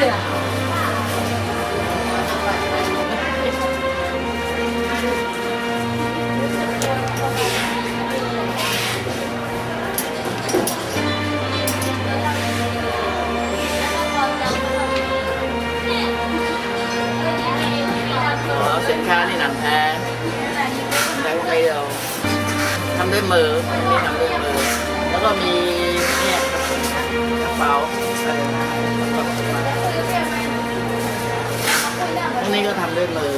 Yeah. ค้านี่หนังแท้แท้ไม่เดียวทำด้วยมือนี่ทำด้วยมือ แล้วก็มีเนี่ยกระเป๋าพวกนี้ก็ทำด้วยมือ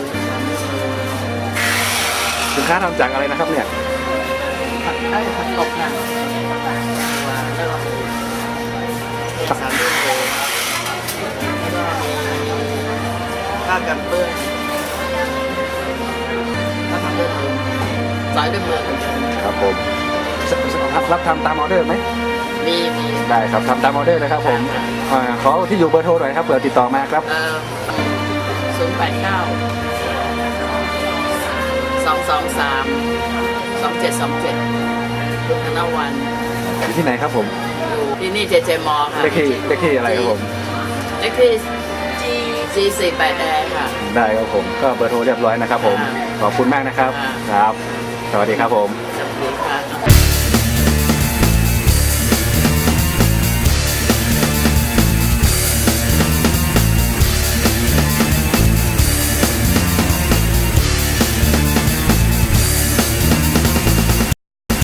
สินค้าทำจากอะไรนะครับเนี่ยผัดได้ผัดกบนะวางแล้วก็มีสาด้วยมือแล้วก็มีผ้ากันเปื้อนายด้วยมือเหมือนกันครับผมสสรับรับทำตามออเดอร์ไหมมีมีได้ครับทำตามออเดอร์เลยครับผมอ่าขอที่อยู่เบอร์โทรหน่อยครับเผื่อติดต่อมาครับเอ่อศูนย์แปดเก้าสองสองสามสองเจ็ดสองเจ็ดคุณธนวันอยู่ที่ไหนครับผมอยู่ที่นี่เจเจมอค่ะเลขที่เลขที่อะไรครับผมเลขที่จีจีสี่แปดแอค่ะ ได้ครับผม ก็เบอร์โทรเรียบร้อยนะครับผมอ่าขอบคุณมากนะครับอ่าครับ สวัสดีครับผม